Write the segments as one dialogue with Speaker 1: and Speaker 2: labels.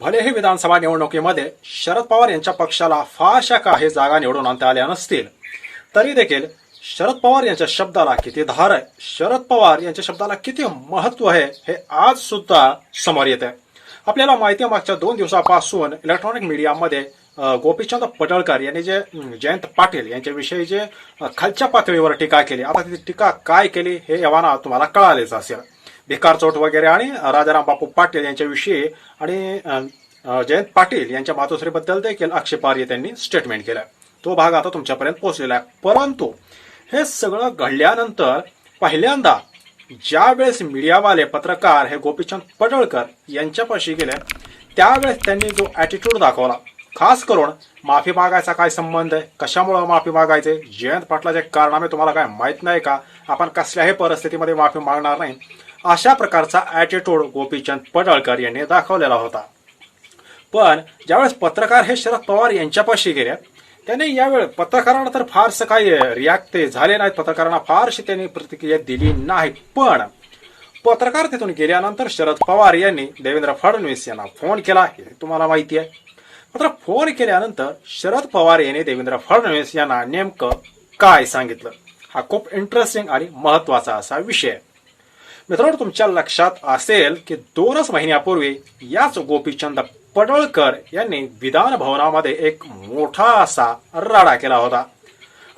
Speaker 1: भलेही विधानसभा निवडणुकीमध्ये शरद पवार यांच्या पक्षाला फारशा काही जागा निवडून आणता आल्या नसतील तरी देखील शरद पवार यांच्या शब्दाला किती धार आहे शरद पवार यांच्या शब्दाला किती महत्त्व आहे हे आज सुद्धा समोर येत आहे आपल्याला माहिती आहे मागच्या दोन दिवसापासून इलेक्ट्रॉनिक मीडियामध्ये गोपीचंद पडळकर यांनी जे जयंत पाटील यांच्याविषयी जे खालच्या पातळीवर टीका केली आता ती टीका काय केली हे यवाना तुम्हाला कळालेच असेल. भिकार चोट वगैरे आणि राजाराम बापू पाटील यांच्याविषयी आणि जयंत पाटील यांच्या मातोश्रीबद्दल देखील आक्षेपार्ह त्यांनी स्टेटमेंट केलं. तो भाग आता तुमच्यापर्यंत पोहोचलेला आहे. परंतु हे सगळं घडल्यानंतर पहिल्यांदा ज्या वेळेस मीडियावाले पत्रकार हे गोपीचंद पडळकर यांच्यापाशी गेले त्यावेळेस त्यांनी जो ॲटिट्यूड दाखवला खास करून माफी मागायचा काय संबंध आहे कशामुळं माफी मागायचे जयंत पाटलाचे कारणामे तुम्हाला काय माहीत नाही का? आपण कसल्याही परिस्थितीमध्ये माफी मागणार नाही. अशा प्रकारचा ॲटिट्यूड गोपीचंद पडळकर यांनी दाखवलेला होता. पण ज्यावेळेस पत्रकार हे शरद पवार यांच्यापाशी गेले त्यांनी यावेळी पत्रकारांना तर फारसं काही रिॲक्ट झाले नाहीत. पत्रकारांना फारशी त्यांनी प्रतिक्रिया दिली नाही पण पत्रकार तिथून गेल्यानंतर शरद पवार यांनी देवेंद्र फडणवीस यांना फोन केला. हे तुम्हाला माहिती आहे. मात्र फोन केल्यानंतर शरद पवार यांनी देवेंद्र फडणवीस यांना नेमकं काय सांगितलं? हा खूप इंटरेस्टिंग आणि महत्त्वाचा असा विषय आहे. मित्रांनो तुमच्या लक्षात असेल की दोनच महिन्यापूर्वी याच गोपीचंद पडळकर यांनी विधान भवनामध्ये एक मोठा असा राडा केला होता.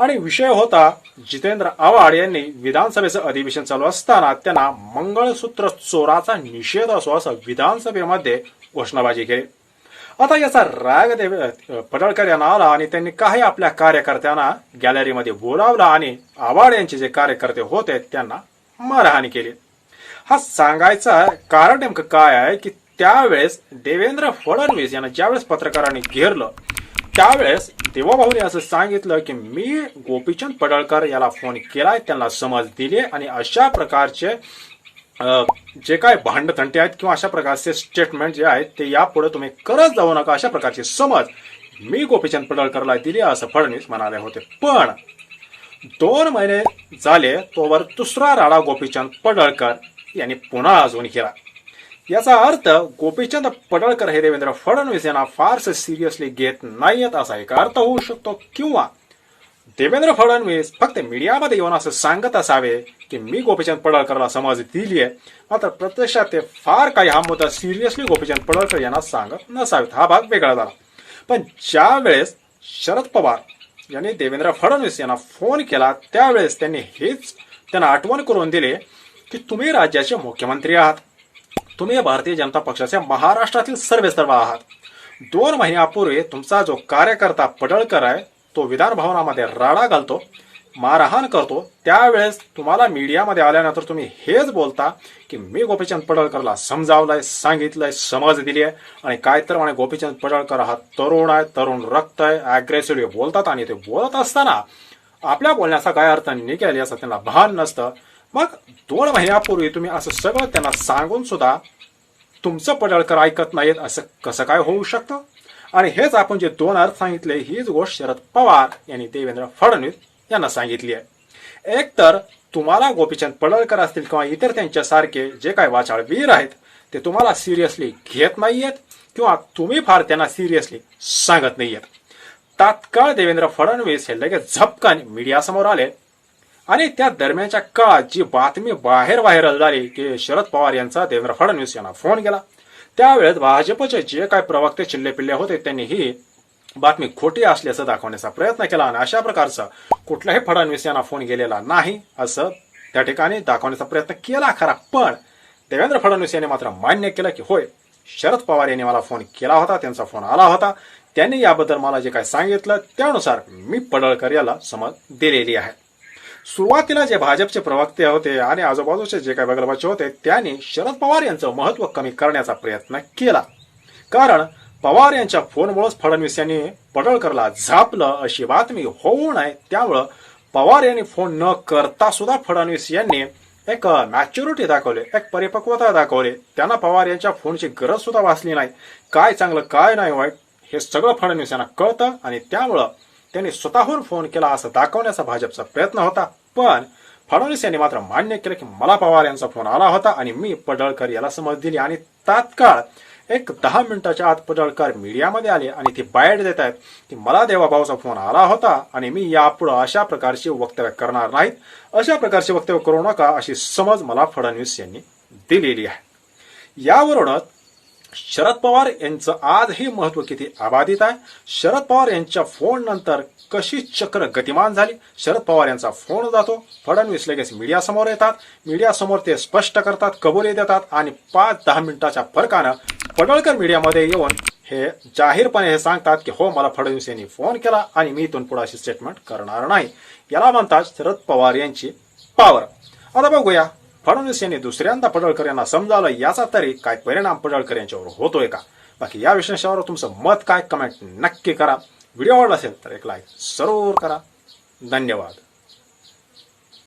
Speaker 1: आणि विषय होता जितेंद्र आव्हाड यांनी विधानसभेचं अधिवेशन चालू असताना त्यांना मंगळसूत्र चोराचा निषेध असो असं विधानसभेमध्ये घोषणाबाजी केली. आता याचा राग देव पडळकर यांना आला आणि त्यांनी काही आपल्या कार्यकर्त्यांना गॅलरीमध्ये बोलावलं आणि आव्हाड यांचे जे कार्यकर्ते होते त्यांना मारहाणी केली. हा सांगायचा कारण नेमकं काय आहे की त्यावेळेस देवेंद्र फडणवीस यांना ज्यावेळेस पत्रकारांनी घेरलं त्यावेळेस देवाभाऊने असं सांगितलं की मी गोपीचंद पडळकर याला फोन केलाय त्यांना समज दिली आणि अशा प्रकारचे जे काय भांडतंटे आहेत किंवा अशा प्रकारचे स्टेटमेंट जे आहेत ते यापुढे तुम्ही करत जाऊ नका अशा प्रकारची समज मी गोपीचंद पडळकरला दिली असं फडणवीस म्हणाले होते. पण दोन महिने झाले तोवर दुसरा राडा गोपीचंद पडळकर यांनी पुन्हा अजून केला. याचा अर्थ गोपीचंद पडळकर हे देवेंद्र फडणवीस यांना फारसे सिरियसली घेत नाहीयेत असा एक अर्थ होऊ शकतो किंवा देवेंद्र फडणवीस फक्त मीडियामध्ये येऊन असं सांगत असावे की मी गोपीचंद पडळकरला समज दिली आहे मात्र प्रत्यक्षात ते फार काही हा मुद्दा सिरियसली गोपीचंद पडळकर यांना सांगत नसावेत. हा भाग वेगळा झाला. पण ज्या वेळेस शरद पवार यांनी देवेंद्र फडणवीस यांना फोन केला त्यावेळेस त्यांनी हेच त्यांना आठवण करून दिले की तुम्ही राज्याचे मुख्यमंत्री आहात. तुम्ही भारतीय जनता पक्षाचे महाराष्ट्रातील सर्वेसर्वा आहात. दोन महिन्यापूर्वी तुमचा जो कार्यकर्ता पडळकर आहे तो विधान भवनामध्ये राडा घालतो मारहाण करतो. त्यावेळेस तुम्हाला मीडियामध्ये आल्यानंतर तुम्ही हेच बोलता की मी गोपीचंद पडळकरला समजावलंय सांगितलंय समज दिली आहे आणि काय तर म्हणे गोपीचंद पडळकर हा तरुण आहे तरुण रक्त आहे अग्रेसिव्हली बोलतात. आणि ते बोलत असताना आपल्या बोलण्याचा काय अर्थ निघेल याचं त्यांना भान नसतं. मग दोन महिन्यापूर्वी तुम्ही असं सगळं त्यांना सांगून सुद्धा तुमचं पडळकर ऐकत नाहीत असं कसं काय होऊ शकतं? आणि हेच आपण जे दोन अर्थ सांगितले हीच गोष्ट शरद पवार यांनी देवेंद्र फडणवीस यांना सांगितली आहे. एक तर तुम्हाला गोपीचंद पडळकर असतील किंवा इतर त्यांच्यासारखे जे काय वाचाळवीर आहेत ते तुम्हाला सिरियसली घेत नाहीयेत किंवा तुम्ही फार त्यांना सिरियसली सांगत नाहीयेत. तात्काळ देवेंद्र फडणवीस हे लगेच झपकन मीडियासमोर आले. आणि त्या दरम्यानच्या काळात जी बातमी बाहेर व्हायरल झाली की शरद पवार यांचा देवेंद्र फडणवीस यांना फोन केला. त्यावेळेस भाजपचे जे काय प्रवक्ते चिल्ले पिल्ले होते त्यांनी ही बातमी खोटी असल्याचं दाखवण्याचा प्रयत्न केला आणि अशा प्रकारचा कुठल्याही फडणवीस यांना फोन गेलेला नाही असं त्या ठिकाणी दाखवण्याचा प्रयत्न केला खरा. पण देवेंद्र फडणवीस यांनी मात्र मान्य केलं की होय शरद पवार यांनी मला फोन केला होता त्यांचा फोन आला होता. त्यांनी याबद्दल मला जे काय सांगितलं त्यानुसार मी पडळकर याला समज दिलेली आहे. सुरुवातीला जे भाजपचे प्रवक्ते होते आणि आजूबाजूचे जे काही बगलबाचे होते त्यांनी शरद पवार यांचं महत्त्व कमी करण्याचा प्रयत्न केला. कारण पवार यांच्या फोनमुळेच फडणवीस यांनी पडळकरला झापलं अशी बातमी होऊ नये त्यामुळं पवार यांनी फोन न करता सुद्धा फडणवीस यांनी एक मॅच्युरिटी दाखवली एक परिपक्वता दाखवली. त्यांना पवार यांच्या फोनची गरज सुद्धा भासली नाही. काय चांगलं काय नाही वाईट हे सगळं फडणवीस यांना कळतं आणि त्यामुळं त्यांनी स्वतःहून फोन केला असं दाखवण्याचा भाजपचा प्रयत्न होता. पण फडणवीस यांनी मात्र मान्य केलं की मला पवार यांचा फोन आला होता आणि मी पडळकर याला समज दिली आणि तात्काळ एक दहा मिनिटाच्या आत पडळकर मीडियामध्ये आले आणि ते बाहेर देत आहेत की मला देवाभाऊचा फोन आला होता आणि मी यापुढं अशा प्रकारची वक्तव्य करणार नाहीत. अशा प्रकारचे वक्तव्य करू नका अशी समज मला फडणवीस यांनी दिलेली आहे. यावरूनच शरद पवार यांचं आजही महत्त्व किती अबाधित आहे? शरद पवार यांच्या फोन नंतर कशी चक्र गतिमान झाली? शरद पवार यांचा फोन जातो. फडणवीस लगेच मीडिया समोर येतात. मीडिया समोर ते स्पष्ट करतात कबुली देतात आणि पाच दहा मिनिटाच्या फरकानं पडळकर मीडियामध्ये येऊन हे जाहीरपणे हे सांगतात की हो मला फडणवीस यांनी फोन केला आणि मी इथून पुढे अशी स्टेटमेंट करणार नाही. याला म्हणतात शरद पवार यांची पावर आता बघूया. फडणवीस यांनी दुसऱ्यांदा पडळकर यांना समजावलं याचा तरी काय परिणाम पडळकर यांच्यावर होतोय का? बाकी या विषयावर तुमचं मत काय? कमेंट नक्की करा. व्हिडिओ आवडला असेल तर एक लाईक जरूर करा. धन्यवाद.